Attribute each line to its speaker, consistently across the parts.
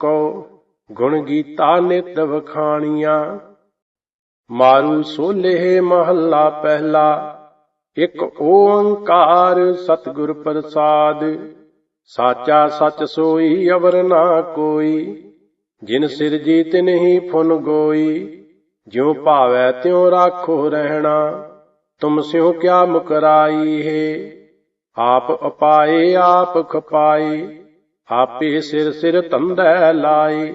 Speaker 1: ਕੋ ਗੁਣ ਗੀਤਾ ਨਿਤ ਵਖਾਣੀਆਂ। ਮਾਰੂ ਸੋਲੇ ਮਹੱਲਾ ਪਹਿਲਾ, ਇਕ ਓੰਕਾਰ ਸਤਿਗੁਰ ਪ੍ਰਸਾਦ। ਸਾਚਾ ਸਚ ਸੋਈ ਅਵਰ ਨਾ ਕੋਈ, ਜਿਨ ਸਿਰਜੀ ਤਿਨਹੀ ਫੁਨ ਗੋਈ। ਜਿਉ ਭਾਵੈ ਤਿਉ ਰਾਖੋ ਰਹਿਣਾ, ਤੁਮ ਸਿਉ ਕਿਆ ਮੁਕਰਾਈ ਹੈ। ਆਪ ਅਪਾਏ, ਆਪ ਖਪਾਏ ਆਪੇ ਸਿਰ ਸਿਰ ਤੰਦੈ ਲਾਏ,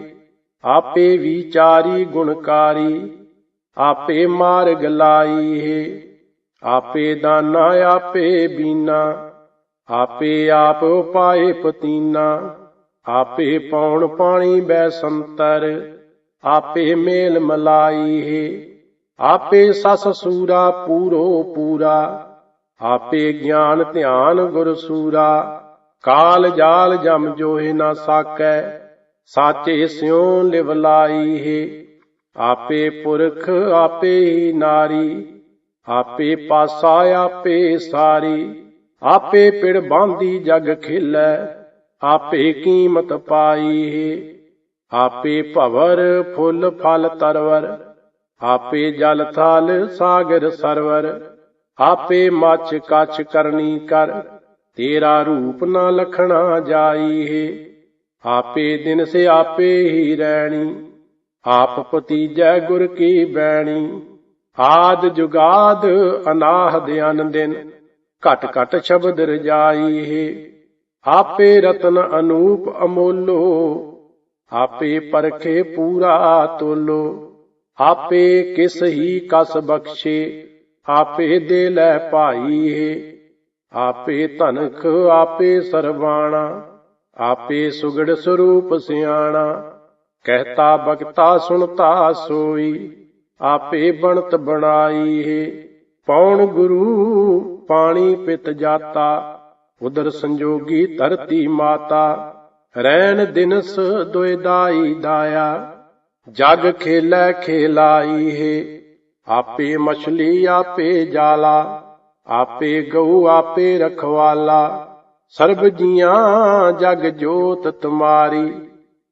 Speaker 1: ਆਪੇ ਵਿਚਾਰੀ ਗੁਣਕਾਰੀ ਆਪੇ ਮਾਰਗ ਲਾਈ ਹੈ ਆਪੇ ਦਾਨਾ, ਆਪੇ ਬੀਨਾ, ਆਪੇ ਆਪ ਉਪਾਏ ਪਤੀਨਾ, ਆਪੇ ਪੌਣ ਪਾਣੀ ਬੈ ਸੰਤਰ, ਆਪੇ ਮੇਲ ਮਲਾਈ ਹੈ ਆਪੇ ਸਸ ਸੂਰਾ ਪੂਰੋ ਪੂਰਾ, ਆਪੇ ਗਿਆਨ ਧਿਆਨ ਗੁਰ ਸੂਰਾ ਕਾਲ ਜਾਲ ਜਮ ਜੋਹੇ ਨਾ ਸਾਕੈ, ਸਾਚੇ ਸਿਉ ਲਿਵ ਲਾਈ ਹੈ। ਆਪੇ ਪੁਰਖ, ਆਪੇ ਹੀ ਨਾਰੀ, ਆਪੇ ਪਾਸਾ, ਆਪੇ ਸਾਰੀ, ਆਪੇ ਪਿੜ ਬਾਂਦੀ ਜਗ ਖਿਲੈ, ਆਪੇ ਕੀਮਤ ਪਾਈ ਹੈ। ਆਪੇ ਭਵਰ, ਫੁੱਲ, ਫਲ ਤਰਵਰ, ਆਪੇ ਜਲ ਥਲ, ਸਾਗਰ ਸਰਵਰ, ਆਪੇ ਮੱਛ ਕਛ ਕਰਨੀ ਕਰ। ਤੇਰਾ ਰੂਪ ਨਾ ਲਖਣਾ ਜਾਈ ਹੈ। ਆਪੇ ਦਿਨ ਸੇ ਆਪੇ ਹੀ ਰਹਿਣੀ ਆਪ ਪਤੀਜੈ ਗੁਰ ਕੀ ਬੈਣੀ। ਆਦ ਜੁਗਾਦ ਅਨਾਹਦ ਅਨੰਦਿਨ। ਘਟ ਘਟ ਸ਼ਬਦ ਰਜਾਈ ਹੈ। ਆਪੇ ਰਤਨ ਅਨੂਪ ਅਮੋਲੋ। ਆਪੇ ਪਰਖੇ ਪੂਰਾ ਤੋਲੋ। ਆਪੇ ਕਿਸ ਹੀ ਕਸ ਬਖਸ਼ੇ। ਆਪੇ ਦੇ ਲੈ ਭਾਈ ਹੈ। ਆਪੇ ਧਨਖ ਆਪੇ ਸਰਬਾਣਾ ਆਪੇ ਸੁਗੜ ਸਰੂਪ ਸਿਆਣਾ। ਕਹਿਤਾ ਬਖਤਾ ਸੁਣਤਾ ਸੋਈ, ਆਪੇ ਬਣਤ ਬਣਾਈ ਹੈ ਪੌਣ ਗੁਰੂ ਪਾਣੀ ਪਿਤ ਜਾਤਾ, ਉਦਰ ਸੰਜੋਗੀ ਧਰਤੀ ਮਾਤਾ। ਰੈਣ ਦਿਨਸ ਦੁਇਦਾਈ ਦਾਇਆ, ਜਗ ਖੇਲੇ ਖੇਲਾਈ ਹੈ ਆਪੇ ਮਛਲੀ ਆਪੇ ਜਾਲਾ ਆਪੇ ਗਊ ਆਪੇ ਰਖਵਾਲਾ, ਸਰਬ ਜੀਆਂ ਜਗ ਜੋਤ ਤੁਮਾਰੀ,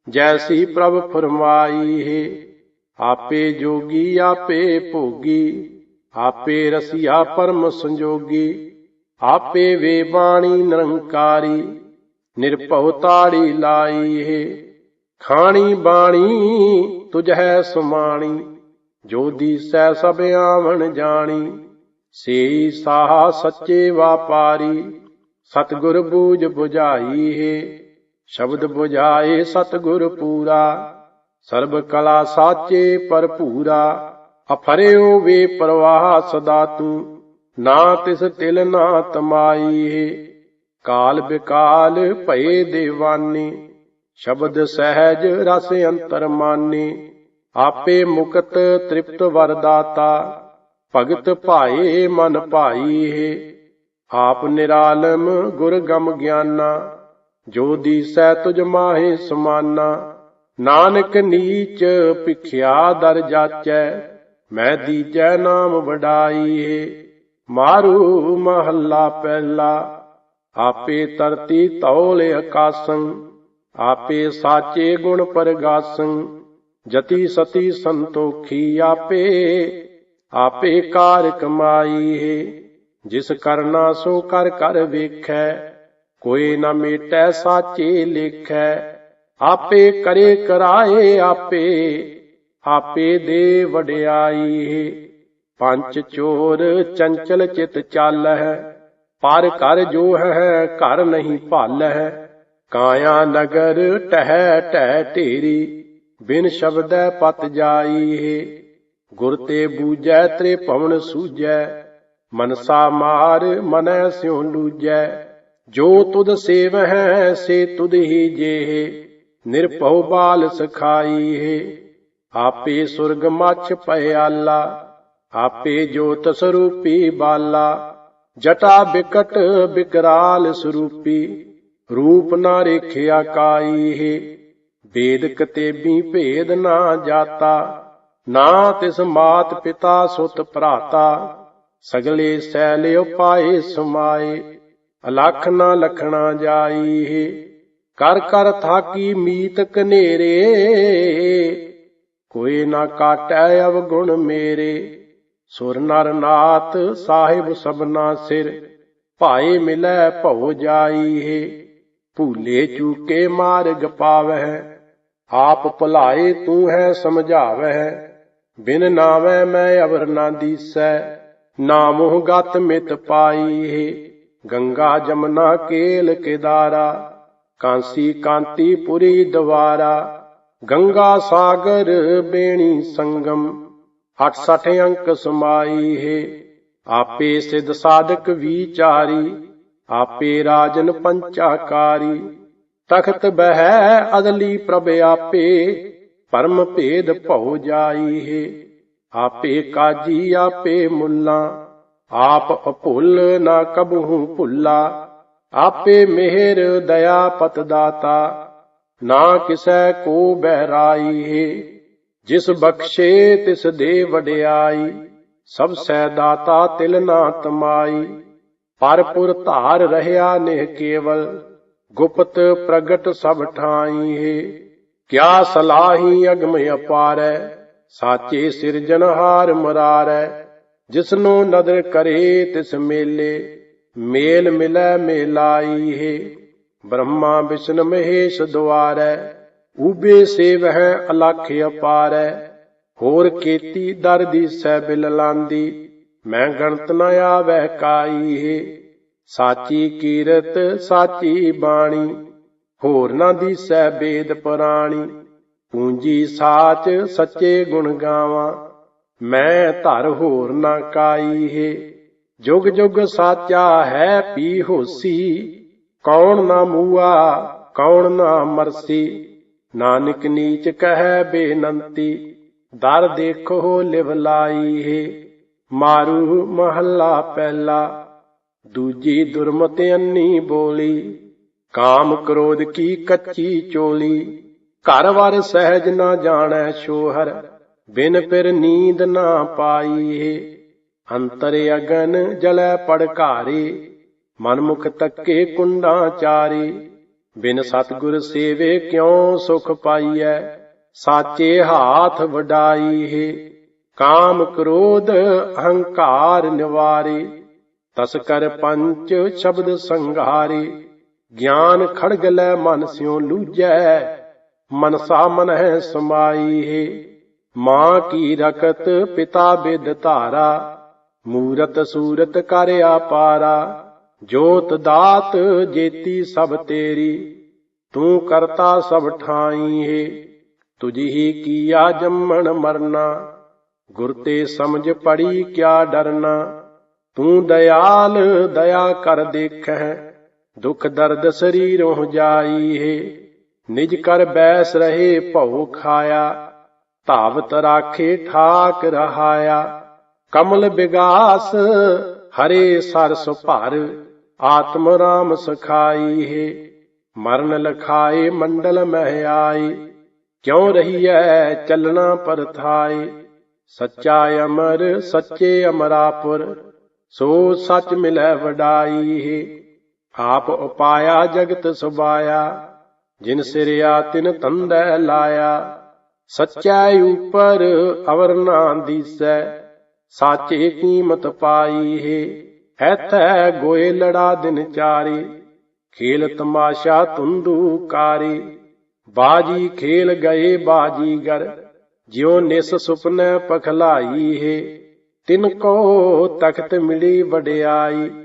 Speaker 1: ਜੈਸੀ ਪ੍ਰਭ ਫਰਮਾਈ ਹੈ। ਆਪੇ ਜੋਗੀ ਆਪੇ ਭੋਗੀ, ਆਪੇ ਰਸੀਆ ਪਰਮ ਸੰਜੋਗੀ, ਆਪੇ ਵੇ ਬਾਣੀ ਨਿਰੰਕਾਰੀ, ਨਿਰਭਉ ਤਾੜੀ ਲਾਈ ਹੈ। ਖਾਣੀ ਬਾਣੀ ਤੁਝੈ ਸੁਮਾਣੀ, ਜੋ ਦੀਸੈ ਸਭ ਆਵਣ ਜਾਣੀ ਸੇ ਸਾਹ ਸੱਚੇ ਵਾਪਾਰੀ, ਸਤਿਗੁਰ ਬੂਝ 부ਝਾਈ ਹੈ। ਸ਼ਬਦ 부ਝਾਏ ਸਤਿਗੁਰ ਪੂਰਾ, ਸਰਬ ਕਲਾ ਸਾਚੇ ਭਰਪੂਰਾ। ਅਫਰਿਓ ਵੇ ਪ੍ਰਵਾਹ ਸਦਾ ਤੂੰ ਨਾ ਤਿਸ ਤਿਲ ਨਾ ਤਮਾਈ ਹੈ। ਕਾਲ ਬਿਕਾਲ ਭਏ ਦੇਵਾਨੀ, ਸ਼ਬਦ ਸਹਿਜ ਰਸ ਅੰਤਰ ਮਾਨੀ ਆਪੇ ਮੁਕਤ ਤ੍ਰਿਪਤ ਵਰਦਾਤਾ। ਭਗਤ ਭਾਏ ਮਨ ਭਾਈ ਹੈ। ਆਪ ਨਿਰਾਲਮ ਗੁਰ ਗਮ ਗਿਆਨਾ, ਜੋ ਦੀਸੈ ਤੁਜ ਮਾਹੇ ਸਮਾਨਾ। ਨਾਨਕ ਨੀਚ ਭਿਖਿਆ ਦਰ ਜਾਚੈ, ਮੈਂ ਦੀਜੈ ਨਾਮ ਵਡਾਈ ਹੈ। ਮਾਰੂ ਮਹੱਲਾ ਪਹਿਲਾ, ਆਪੇ ਤਰਤੀ ਤੌਲ ਆਕਾਸੰ, ਆਪੇ ਸਾਚੇ ਗੁਣ ਪਰਗਾਸੰ। ਜਤੀ ਸਤੀ ਸੰਤੋਖੀ ਆਪੇ ਆਪੇ ਕਾਰ ਕਮਾਈ ਹੈ। ਜਿਸ ਕਰਨਾ ਸੋ ਕਰ ਕਰ ਵੇਖੈ, ਕੋਈ ਨਾ ਮੇਟੈ ਸਾਚੇ ਲੇਖੈ। ਆਪੇ ਕਰੇ ਕਰਾਏ ਆਪੇ ਆਪੇ ਦੇ ਵਡਿਆਈ ਹੈ। ਪੰਜ ਚੋਰ ਚੰਚਲ ਚਿਤ ਚੱਲ ਹੈ ਪਰ ਕਰ ਜੋ ਹੈ, ਘਰ ਨਹੀਂ ਭਲ ਹੈ ਕਾਇਆ ਨਗਰ ਟਹਿ ਟਹਿ ਢੇਰੀ, ਬਿਨ ਸ਼ਬਦੈ ਪਤ ਜਾਈ ਹੈ। ਗੁਰ ਤੇ ਬੂਜੈ ਤ੍ਰੇ ਭਵਨ ਸੂਜੈ ਮਨਸਾ ਮਾਰ ਮਨੈ ਸਿਉ ਲੂਜੈ। ਜੋ ਤੁਧ ਸੇਵ ਹੈ ਸੇ ਤੁਧ ਹੀ ਜੇ ਨਿਰਭਉ ਬਾਲ ਸਖਾਈ ਹੈ ਆਪੇ ਸੁਰਗ ਮਛ ਪਿਆਲਾ ਆਪੇ ਜੋਤ ਸਰੂਪੀ ਬਾਲਾ। ਜਟਾ ਬਿਕਟ ਬਿਕਰਾਲ ਸਰੂਪੀ, ਰੂਪ ਨਾ ਰੇਖਿਆ ਕਾਈ ਹੈ ਵੇਦ ਕਤੇਬੀ ਭੇਦ ਨਾ ਜਾਤਾ। ਨਾ ਤਿਸ ਮਾਤ ਪਿਤਾ ਸੁਤ ਭਰਾਤਾ, ਸਗਲੇ ਸੈਲ ਉਪਾਏ ਸਮਾਏ, ਅਲਖ ਨਾ ਲਖਣਾ ਜਾਈ ਹੈ ਕਰ ਕਰ ਥਾਕੀ ਮੀਤ ਕਨੇਰੇ, ਕੋਈ ਨਾ ਕਾਟੈ ਅਵਗੁਣ ਮੇਰੇ, ਸੁਰ ਨਰ ਨਾਥ ਸਾਹਿਬ ਸਭਨਾ ਸਿਰ, ਭਾਏ ਮਿਲੈ ਭਉ ਜਾਈ ਹੈ ਭੂਲੇ ਚੂਕੇ ਮਾਰਗ ਪਾਵਹਿ, ਆਪ ਭੁਲਾਏ ਤੂੰ ਹੈ ਸਮਝਾਵਹਿ ਬਿਨ ਨਾਵੇਂ ਮੈਂ ਅਵਰ ਨਾ ਦੀਸੈ ਨਾਮੋਹ ਗਤ ਮਿਤ ਪਾਈ ਹੈ। ਗੰਗਾ ਜਮਨਾ ਕੇਲ ਕਿਦਾਰਾ, ਕਾਂਸੀ ਕਾਂਤੀ ਪੁਰੀ ਦਵਾਰਾ। ਗੰਗਾ ਸਾਗਰ ਬੇਣੀ ਸੰਗਮ 68 ਅੰਕ ਸਮਾਈ ਹੈ। ਆਪੇ ਸਿਧ ਸਾਧਕ ਵਿਚਾਰੀ, ਆਪੇ ਰਾਜਨ ਪੰਚਾਕਾਰੀ। ਤਖਤ ਬਹਿ ਅਦਲੀ ਪ੍ਰਭ ਆਪੇ ਪਰਮ ਭੇਦ ਭਉ ਜਾਈ ਹੈ ਆਪੇ ਕਾਜੀ ਆਪੇ ਮੁੱਲਾ ਆਪ ਅਭੁੱਲ ਨਾ ਕਬਹੂ ਭੁੱਲਾ ਆਪੇ ਮਿਹਰ ਦਇਆ ਪਤ ਦਾਤਾ ਨਾ ਕਿਸੈ ਕੋ ਬਹਿਰਾਈ ਹੈ ਜਿਸ ਬਖਸ਼ੇ ਤਿਸ ਦੇ ਵਡਿਆਈ ਸਭ ਸੈ ਦਾਤਾ ਤਿਲ ਨਾ ਤਮਾਈ ਪਰਪੁਰ ਧਾਰ ਰਹਾ ਨਿਹ ਕੇਵਲ ਗੁਪਤ ਪ੍ਰਗਟ ਸਭ ਠਾਈ ਹੈ ਕਿਆ ਸਲਾਹੀ ਅਗਮ ਅਪਾਰੈ, ਸਾਚੇ ਸਿਰਜਨਹਾਰ ਮਰਾਰੈ, ਜਿਸਨੂੰ ਨਦਰ ਕਰੇ ਤਿਸ ਮੇਲੇ, ਮੇਲ ਮਿਲੈ ਮੇਲਾਈ ਹੈ। ਬ੍ਰਹਮਾ ਵਿਸ਼ਨ ਮਹੇਸ਼ ਦੁਆਰੈ, ਊਬੇ ਸੇਵਹਿ ਅਲਖ ਅਪਾਰੈ, ਹੋਰ ਕੀਤੀ ਦਰ ਦੀ ਸੈ ਬਿਲ ਲਾਂਦੀ, ਮੈਂ ਗਣਤ ਨ ਆਵੈ ਕਾਈ ਹੈ। ਸਾਚੀ ਕੀਰਤ, ਸਾਚੀ ਬਾਣੀ ਹੋਰ ਨਾ ਦੀਸੈ ਬੇਦ ਪੁਰਾਣੀ, ਪੂੰਜੀ ਸਾਚ ਸੱਚੇ ਗੁਣ ਗਾਵਾਂ। ਮੈਂ ਧਰ ਹੋਰ ਨਾ ਕਾਈ ਹੈ, ਜੁਗ ਜੁਗ ਸਾਚਾ ਹੈ ਪੀ ਹੋਸੀ। ਕੌਣ ਨਾ ਮੂਆ, ਕੌਣ ਨਾ ਮਰਸੀ। ਨਾਨਕ ਨੀਚ ਕਹੈ ਬੇਨੰਤੀ, ਦਰ ਦੇਖੋ ਲਿਵ ਲਾਈ ਹੈ। ਮਾਰੂ ਮਹੱਲਾ ਪਹਿਲਾ, ਦੂਜੀ ਦੁਰਮਤ ਅੰਨੀ ਬੋਲੀ। ਕਾਮ ਕ੍ਰੋਧ ਕੀ ਕੱਚੀ ਚੋਲੀ? ਘਰ ਵਰ ਸਹਿਜ ਨਾ ਜਾਣੈ ਸ਼ੋਹਰ, ਬਿਨ ਫਿਰ ਨੀਂਦ ਨਾ ਪਾਈ ਹੈ ਅੰਤਰ ਅਗਨ ਜਲੈ ਪੜਕਾਰੇ ਮਨਮੁਖ ਤੱਕੇ ਕੁੰਡਾ ਚਾਰੇ। ਬਿਨ ਸਤਗੁਰ ਸੇਵੇ ਕਿਉ ਸੁਖ ਪਾਈਐ? ਸਾਚੇ ਹਾਥ ਵਡਾਈ ਕਾਮ ਕ੍ਰੋਧ ਅਹੰਕਾਰ ਨਿਵਾਰੇ, ਤਸ ਕਰ ਪੰਚ ਸ਼ਬਦ ਸੰਘਾਰੇ। ਗਿਆਨ ਖੜਗ ਲੈ ਮਨ ਸਿਉ ਲੂਜੈ ਮਨਸਾ ਮਨ ਹੈ ਸਮਾਈ ਹੈ ਮਾਂ ਕੀ ਰਕਤ ਪਿਤਾ ਬਿਦ ਧਾਰਾ, ਮੂਰਤ ਸੂਰਤ ਕਰ ਆਪਾਰਾ। ਜੋਤ ਦਾਤ ਜੇਤੀ ਸਭ ਤੇਰੀ, ਤੂੰ ਕਰਤਾ ਸਭ ਠਾਈ ਹੈ ਤੁਝੀ ਕੀਆ ਜੰਮਣ ਮਰਨਾ, ਗੁਰ ਤੇ ਸਮਝ ਪੜੀ ਕਿਆ ਡਰਨਾ। ਤੂੰ ਦਇਆਲ ਦਇਆ ਕਰ ਦੇਖੈ ਦੁਖ ਦਰਦ ਸਰੀਰੋਂ ਜਾਈ ਹੈ। ਨਿਜ ਕਰ ਬੈਸ ਰਹੇ ਭਉ ਖਾਇਆ। ਧਾਵਤ ਰਾਖੇ ਠਾਕ ਰਹਾਇਆ। ਕਮਲ ਵਿਗਾਸ ਹਰੇ ਸਰਸ ਭਰ ਆਤਮ ਰਾਮ ਸਖਾਈ ਹੈ। ਮਰਨ ਲਖਾਏ ਮੰਡਲ ਮਹਿ ਆਈ ਕਿਉ ਰਹੀਐ ਚੱਲਣਾ ਪਰਥਾਏ ਸੱਚਾ ਅਮਰ, ਸੱਚੇ ਅਮਰਾਪੁਰ। ਸੋ ਸੱਚ ਮਿਲੈ ਵਡਾਈ ਹੈ। ਆਪ ਉਪਾਇਆ ਜਗਤ ਸੁਬਾਇਆ, ਜਿਨ ਸਿਰਿਆ ਤਿਨ ਤੰਦੈ ਲਾਇਆ। ਸਚੈ ਉਪਰ ਅਵਰ ਨਾ ਦੀਸੈ, ਸਾਚੇ ਕੀਮਤ ਪਾਈ ਹੈ। ਐਥੈ ਗੋਏ ਲੜਾ ਦਿਨ ਚਾਰੇ, ਖੇਲ ਤਮਾਸ਼ਾ ਤੁੰਦੂ ਕਾਰੇ। ਬਾਜੀ ਖੇਲ ਗਏ ਬਾਜੀਗਰ ਜਿਉ ਨਿਸ ਸੁਪਨੇ ਪਖਲਾਈ ਹੈ। ਤਿਨ ਕੋ ਤਖਤ ਮਿਲੀ ਵਡਿਆਈ।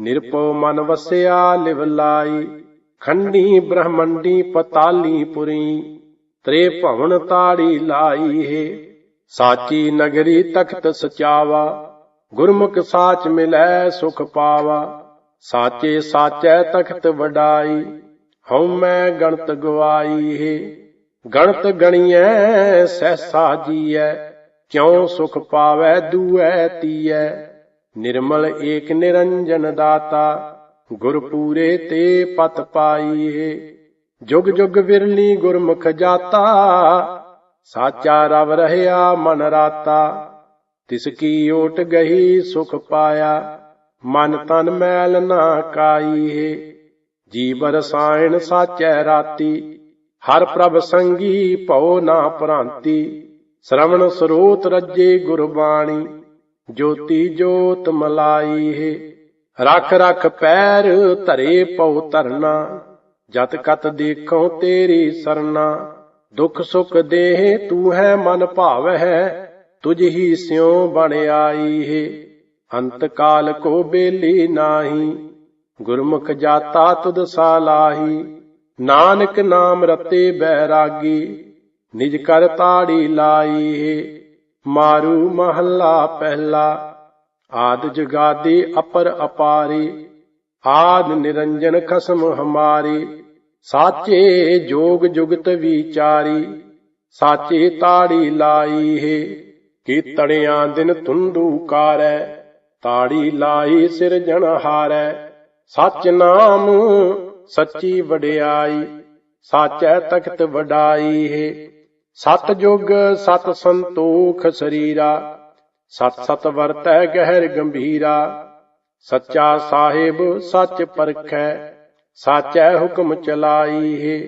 Speaker 1: ਨਿਰਪਉ ਮਨ ਵਸਿਆ ਲਿਵ ਲਾਈ, ਖੰਡੀ ਬ੍ਰਹਮੰਡੀ ਪਤਾਲੀ ਪੁਰੀ, ਤ੍ਰੇ ਭਵਨ ਤਾੜੀ ਲਾਈ ਹੈ। ਸਾਚੀ ਨਗਰੀ ਤਖਤ ਸਚਾਵਾ, ਗੁਰਮੁਖ ਸਾਚ ਮਿਲੈ ਸੁਖ ਪਾਵਾ। ਸਾਚੇ ਸਾਚੈ ਤਖਤ ਵਡਾਈ, ਹਉ ਮੈਂ ਗਣਤ ਗਵਾਈ ਹੈ। ਗਣਤ ਗਣੀਐ, ਸਹਿਸਾ ਜੀਐ, ਕਿਉ ਸੁਖ ਪਾਵੈ ਦੂਐ ਤੀਐ। ਨਿਰਮਲ ਏਕ ਨਿਰੰਜਨ ਦਾਤਾ ਗੁਰ ਪੂਰੇ ਤੇ ਪਤ ਪਾਈਏ। ਜੁਗ ਜੁਗ ਵਿਰਲੀ ਗੁਰਮੁਖ ਜਾਤਾ, ਸਾਚਾ ਰਵ ਰਹਿਆ ਮਨ ਰਾਤਾ। ਤਿਸ ਕੀ ਓਟ ਗਈ ਸੁਖ ਪਾਇਆ, ਮਨ ਤਨ ਮੈਲ ਨਾ ਕਾਈਏ। ਜੀਵ ਰਸਾਇਣ ਸਾਚੈ ਰਾਤੀ, ਹਰ ਪ੍ਰਭ ਸੰਗੀ ਭਉ ਨਾ ਭ੍ਰਾਂਤੀ। ਸ਼ਰਵਣ ਸਰੋਤ ਰੱਜੇ ਗੁਰਬਾਣੀ। ਜੋਤੀ ਜੋਤ ਮਲਾਈ ਹੈ ਰਖ ਰਖ ਪੈਰ ਧਰੇ ਪਉ ਧਰਨਾ, ਜਤ ਕਤ ਦੇਖੋ ਤੇਰੀ ਸਰਨਾ, ਦੁਖ ਸੁਖ ਦੇਹ ਤੂੰ ਹੈ ਮਨ ਭਾਵ ਹੈ ਤੁਝ ਹੀ ਸਿਉ ਬਣ ਆਈ ਹੈ, ਅੰਤ ਕਾਲ ਕੋ ਬੇਲੀ ਨਾਹੀ, ਗੁਰਮੁਖ ਜਾਤਾ ਤੁਧ ਸਾਲਾਹੀ ਨਾਨਕ ਨਾਮ ਰਤੇ ਬੈਰਾਗੀ ਨਿਜ ਕਰ ਤਾੜੀ ਲਾਈ ਹੈ। ਮਾਰੂ ਮਹੱਲਾ ਪਹਿਲਾ, ਆਦ ਜਗਾਦੀ ਅਪਰ ਅਪਾਰੀ, ਆਦ ਨਿਰੰਜਨ ਖਸਮ ਹਮਾਰੀ, ਸਾਚੇ ਜੋਗ ਜੁਗਤ ਵਿਚਾਰੀ, ਸਾਚੇ ਤਾੜੀ ਲਾਈ ਹੈ, ਕੀਤੜਿਆਂ ਦਿਨ ਤੁੰਦੂ ਕਾਰੈ, ਤਾੜੀ ਲਾਈ ਸਿਰਜਣ ਹਾਰੈ, ਸਚ ਨਾਮ ਸੱਚੀ ਵਡਿਆਈ, ਸਾਚੈ ਤਖਤ ਵਡਾਈ ਹੈ। ਸਤ ਜੁਗ, ਸਤ ਸੰਤੋਖ ਸਰੀਰਾ, ਸਤ ਸਤ ਵਰਤੈ ਗਹਿਰ ਗੰਭੀਰਾ, ਸੱਚਾ ਸਾਹਿਬ ਸੱਚ ਪਰਖੈ, ਸਾਚੈ ਹੁਕਮ ਚਲਾਈ ਹੈ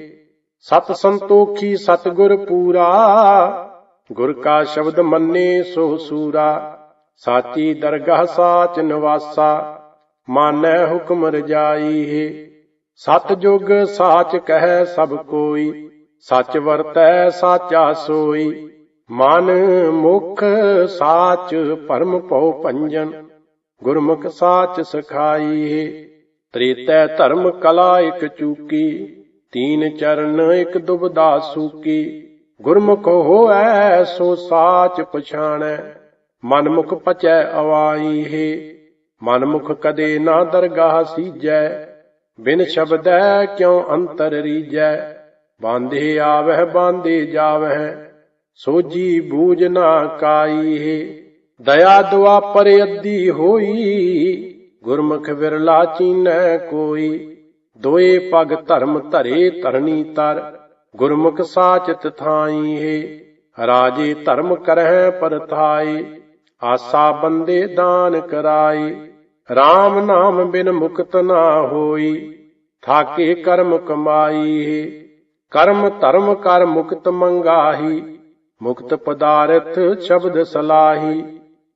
Speaker 1: ਸਤ ਸੰਤੋਖੀ ਸਤ ਗੁਰ ਪੂਰਾ, ਗੁਰ ਕਾ ਸ਼ਬਦ ਮੰਨੇ ਸੋ ਸੂਰਾ, ਸਾਚੀ ਦਰਗਾਹ ਸਾਚ ਨਿਵਾਸਾ, ਮਾਨੈ ਹੁਕਮ ਰਜਾਈ ਹੈ ਸਤ ਜੁਗ, ਸਾਚ ਕਹੈ ਸਭ ਕੋਈ ਸੱਚ ਵਰਤੈ, ਸਾਚਾ ਸੋਈ। ਮਨ ਮੁਖ ਸਾਚ ਪਰਮ ਭਉ ਪੰਜਨ ਗੁਰਮੁਖ ਸਾਚ ਸਖਾਈ ਹੈ ਤ੍ਰੇਤੈ ਧਰਮ ਕਲਾ ਇਕ ਚੂਕੀ। ਤੀਨ ਚਰਨ ਇਕ ਦੁਬਦਾ ਸੂਕੀ। ਗੁਰਮੁਖ ਹੋਐ, ਸੋ ਸਾਚ ਪਛਾਣੈ। ਮਨਮੁਖ ਪਚੈ ਅਵਾਈ ਹੈ ਮਨਮੁਖ ਕਦੇ ਨਾ ਦਰਗਾਹ ਸੀਜੈ। ਬਿਨ ਸ਼ਬਦੈ ਕਿਉ ਅੰਤਰ ਰੀਜੈ? ਬਾਂਧੇ ਆਵਹਿ, ਬਾਂਧੇ ਜਾਵਹਿ ਸੋਜੀ ਬੂਝ ਨਾ ਕਾਈ ਹੈ ਦਇਆ ਦੁਆ ਪਰ ਅੱਧੀ ਹੋਈ, ਗੁਰਮੁਖ ਵਿਰਲਾ ਚੀਨੈ ਕੋਈ। ਦੋਏ ਪਗ ਧਰਮ ਧਰੇ ਧਰਣੀ ਤਰ, ਗੁਰਮੁਖ ਸਾਚਿਤ ਥਾਈ ਹੈ ਰਾਜੇ ਧਰਮ ਕਰਹਿ ਪਰਥਾਈ ਆਸਾ ਬੰਦੇ ਦਾਨ ਕਰਾਈ RAM ਨਾਮ ਬਿਨ ਮੁਕਤ ਨਾ ਹੋਈ, ਥਾਕੇ ਕਰਮ ਕਮਾਈ ਹੈ ਕਰਮ ਧਰਮ ਕਰ ਮੁਕਤ ਮੰਗਾਹੀ, ਮੁਕਤ ਪਦਾਰਥ ਸ਼ਬਦ ਸਲਾਹੀ,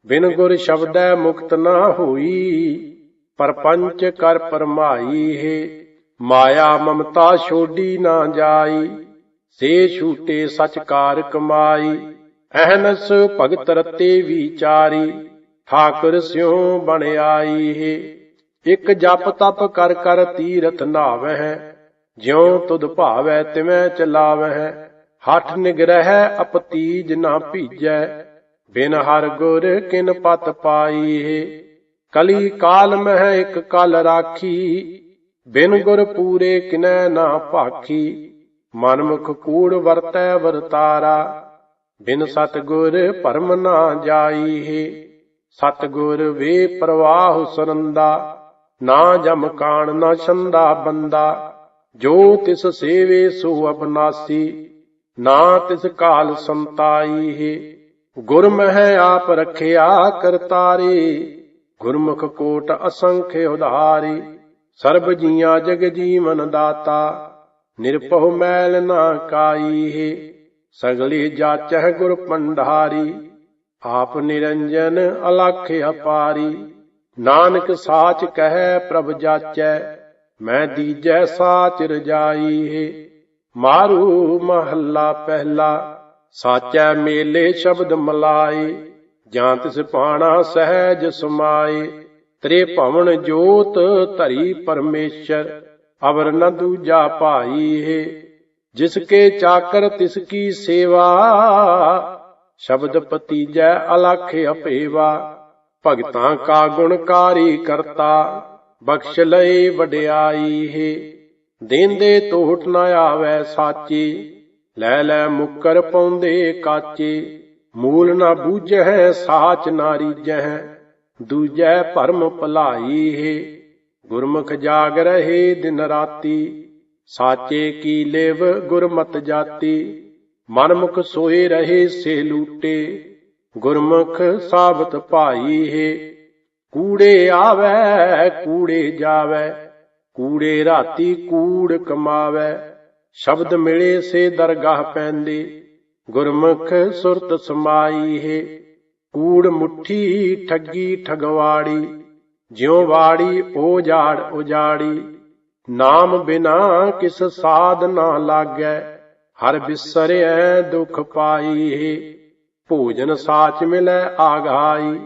Speaker 1: ਬਿਨ ਗੁਰ ਸ਼ਬਦੈ ਮੁਕਤ ਨਾ ਹੋਈ, ਪਰਪੰਚ ਕਰ ਪਰਮਾਈ ਹੈ, ਮਾਇਆ ਮਮਤਾ ਛੋਡੀ ਨਾ ਜਾਈ, ਸੇ ਛੂਟੇ ਸਚ ਕਾਰ ਕਮਾਈ, ਅਹਨਸ ਭਗਤ ਰਤੇ ਵਿਚਾਰੀ, ਠਾਕੁਰ ਸਿਉ ਬਣ ਆਈ ਹੈ, ਇਕ ਜਪ ਤਪ ਕਰ ਕਰ ਤੀਰਥ ਨਾਵਹਿ ਜਿਉ ਤੁਧ ਭਾਵੈ ਤਿਵੈ ਚਲਾਵਹਿ, ਹੱਠ ਨਿਗਰਹਿ ਅਪਤੀਜ ਨਾ ਭੀਜੈ, ਬਿਨ ਹਰ ਗੁਰ ਕਿਨ ਪਤ ਪਾਈ। ਹੈ ਕਲੀ ਕਾਲ ਮਹਿ ਇਕ ਕਲ ਰਾਖੀ, ਬਿਨ ਗੁਰ ਪੂਰੇ ਕਿਨੈ ਨਾ ਭਾਖੀ। ਮਨਮੁਖ ਕੂੜ ਵਰਤੈ ਵਰਤਾਰਾ, ਬਿਨ ਸਤ ਗੁਰ ਪਰਮ ਨਾ ਜਾਈ। ਹੈ ਸਤ ਗੁਰ ਵੇ ਪ੍ਰਵਾਹ ਸਰੰਦਾ ਨਾ ਜਮ ਕਾਣ ਨਾ ਛੰਦਾ ਬੰਦਾ। ਜੋ ਤਿਸ ਸੇਵੇ ਸੋ ਅਬਨਾਸੀ ਨਾ ਤਿਸ ਕਾਲ ਸੰਤਾਈ ਹੈ। ਗੁਰ ਮਹਿ ਆਪ ਰਖਿਆ ਕਰਤਾਰੇ ਗੁਰਮੁਖ ਕੋਟ ਅਸੰਖ ਉਧਾਰੀ। ਸਰਬ ਜੀਆਂ ਜਗ ਜੀਵਨ ਦਾਤਾ, ਨਿਰਭਉ ਮੈਲ ਨਾ ਕਾਈ ਹੈ। ਸਗਲੀ ਜਾਚਹਿ ਗੁਰ ਪੰਡਾਰੀ, ਆਪ ਨਿਰੰਜਨ ਅਲਖ ਅਪਾਰੀ। ਨਾਨਕ ਸਾਚ ਕਹੈ ਪ੍ਰਭ ਜਾਚੈ ਮੈਂ ਦੀਜੈ ਸਾਚ ਰਜਾਈ ਮਾਰੂ ਮਹੱਲਾ ਪਹਿਲਾ, ਸਾਚੈ ਮੇਲੇ ਸ਼ਬਦ ਮਲਾਈ ਜਾਂ ਤਿਸ ਪਾਣਾ ਸਹਿਜ ਸਮਾਏ। ਤ੍ਰੇ ਭਵਨ ਜੋਤ ਧਰੀ ਪਰਮੇਸ਼ਰ, ਅਵਰ ਨ ਦੂਜਾ ਭਾਈ ਹੈ ਜਿਸ ਕੇ ਚਾਕਰ ਤਿਸ ਕੀ ਸੇਵਾ, ਸ਼ਬਦ ਪਤੀਜੈ ਅਲਖ ਅਪੇਵਾ। ਭਗਤਾਂ ਕਾ ਗੁਣਕਾਰੀ ਕਰਤਾ। ਬਖਸ਼ ਲਏ ਵਡਿਆਈ ਹੈ। ਦੇਂਦੇ ਟੋਟ ਨ ਆਵੈ ਸਾਚੀ। ਲੈ ਲੈ ਮੁੱਕਰ ਪਾਉਂਦੇ ਕਾਚੇ। ਮੂਲ ਨਾ ਬੂਝੈ ਸਾਚ ਨਾਰੀ ਜਹ ਦੂਜੈ ਭਰਮ ਭਲਾਈ ਹੈ। ਗੁਰਮੁਖ ਜਾਗ ਰਹੇ ਦਿਨ ਰਾਤੀ। ਸਾਚੇ ਕੀ ਲੇਵ ਗੁਰਮਤ ਜਾਤੀ। ਮਨਮੁਖ ਸੋਏ ਰਹੇ ਸੇ ਲੂਟੇ। ਗੁਰਮੁਖ ਸਾਬਤ ਭਾਈ ਹੈ। ਕੂੜੇ ਆਵੈ, ਕੂੜੇ ਜਾਵੈ, ਕੂੜੇ ਰਾਤੀ ਕੂੜ ਕਮਾਵੇ। ਸ਼ਬਦ ਮਿਲੇ ਸੇ ਦਰਗਾਹ ਪੈਂਦੇ, ਗੁਰਮੁਖ ਸੁਰਤ ਸਮਾਈ ਹੈ। ਕੂੜ ਮੁੱਠੀ ਠੱਗੀ ਠਗਵਾੜੀ, ਜਿਉ ਵਾੜੀ ਉਹ ਜਾੜ ਉਜਾੜੀ। ਨਾਮ ਬਿਨਾ ਕਿਸ ਸਾਧ ਨਾ ਲਾਗੈ, ਹਰ ਬਿਸਰਿਐ ਦੁਖ ਪਾਈ ਹੈ। ਭੋਜਨ ਸਾਚ ਮਿਲੈ ਆਗਾਈ।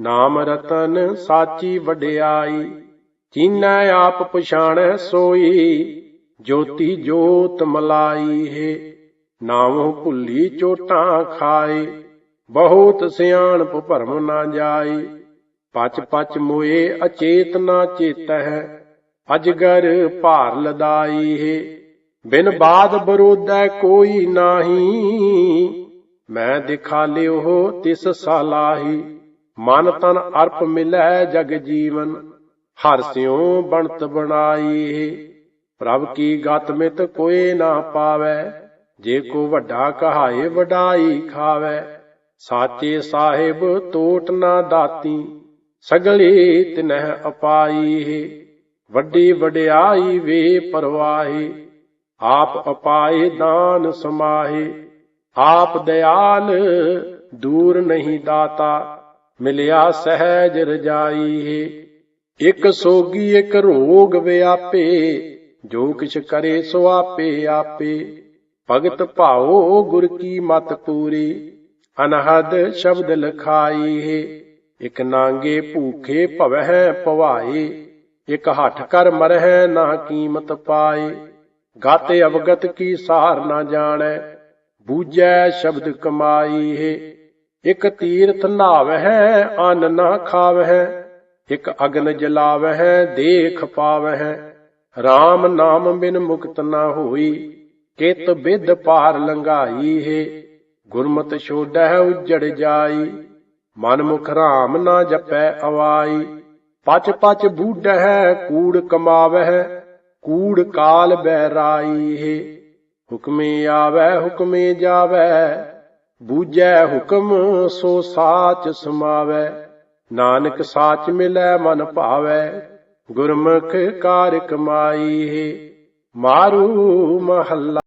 Speaker 1: ਨਾਮ ਰਤਨ ਸਾਚੀ ਵਡਿਆਈ, ਚੀਨੈ ਆਪ ਪਛਾਣੈ ਸੋਈ, ਜੋਤੀ ਜੋਤ ਮਲਾਈ ਹੈ। ਨਾਮੋ ਭੁੱਲੀ ਚੋਟਾਂ ਖਾਏ, ਬਹੁਤ ਸਿਆਣਪ ਭਰਮ ਨਾ ਜਾਏ। ਪਚ ਪਚ ਮੋਏ ਅਚੇਤ ਨਾ ਚੇਤਹਿ, ਅਜਗਰ ਭਾਰ ਲਦਾਈ ਹੈ। ਬਿਨ ਬਾਦ ਬਰੋਧੈ ਕੋਈ ਨਾਹੀ, ਮੈਂ ਦਿਖਾ ਲਿਓ ਤਿਸ ਸਾਲਾਹੀ। ਮਨ ਤਨ ਅਰਪ ਮਿਲੈ ਜਗ ਜੀਵਨ, ਹਰ ਸਿਉ ਬਣਤ ਬਣਾਈ। ਪ੍ਰਭ ਕੀ ਗਤ ਮਿਤ ਕੋਏ ਨਾ ਪਾਵੈ, ਜੇ ਕੋ ਵੱਡਾ ਕਹਾਏ ਵਡਾਈ ਖਾਵੈ। ਸਾਚੇ ਸਾਹਿਬ ਤੋਟ ਨਾ ਦਾਤੀ, ਸਗਲੀ ਤਿਨਹਿ ਅਪਾਈ। ਵੱਡੀ ਵਡਿਆਈ ਵੇ ਪਰਵਾਹੀ, ਆਪ ਅਪਾਏ ਦਾਨ ਸਮਾਹੇ। ਆਪ ਦਿਆਲ ਦੂਰ ਨਹੀਂ ਦਾਤਾ ਮਿਲਿਆ ਸਹਿਜ ਰਜਾਈ। ਇਕ ਸੋਗੀ, ਇਕ ਰੋਗ ਵਿਆਪੇ, ਜੋ ਕਿਛ ਕਰੇ ਸੋ ਆਪੇ ਆਪੇ। ਭਗਤ ਭਾਉ, ਗੁਰ ਕੀ ਮਤ ਪੂਰੀ, ਅਨਹਦ ਸ਼ਬਦ ਲਖਾਈ। ਹੈ ਇਕ ਨਾਂਗੇ ਭੂਖੇ ਭਵਹਿ ਭਵਾਏ, ਇਕ ਹੱਠ ਕਰ ਮਰਹਿ ਨਾ ਕੀਮਤ ਪਾਏ। ਗਾਤੇ ਅਵਗਤ ਕੀ ਸਾਰ ਨਾ ਜਾਣੈ, ਬੂਝੈ ਸ਼ਬਦ ਕਮਾਈ। ਹੈ ਇਕ ਤੀਰਥ ਨਾਵਹਿ, ਅੰਨ ਨਾ ਖਾਵਹਿ। ਇਕ ਅਗਨ ਜਲਾਵਹਿ, ਦੇਖ ਪਾਵਹਿ। RAM ਨਾਮ ਬਿਨ ਮੁਕਤ ਨਾ ਹੋਈ, ਕਿਤ ਬਿਦ ਪਾਰ ਲੰਘਾਈ ਹੈ। ਗੁਰਮਤਿ ਛੋੜੈ ਉਜੜ ਜਾਈ ਮਨ ਮੁਖ RAM ਨਾ ਜਪੈ ਅਵਾਈ। ਪਚ ਪਚ ਬੂਢੈ ਕੂੜ ਕਮਾਵਹਿ, ਕੂੜ ਕਾਲ ਬਹਿਰਾਈ ਹੈ। ਹੁਕਮੇ ਆਵੈ ਹੁਕਮੇ ਜਾਵੈ ਬੂਝੈ ਹੁਕਮ ਸੋ ਸਾਚ ਸਮਾਵੈ, ਨਾਨਕ ਸਾਚ ਮਿਲੈ ਮਨ ਭਾਵੈ, ਗੁਰਮੁਖ ਕਾਰ ਕਮਾਈ ਮਾਰੂ ਮਹੱਲਾ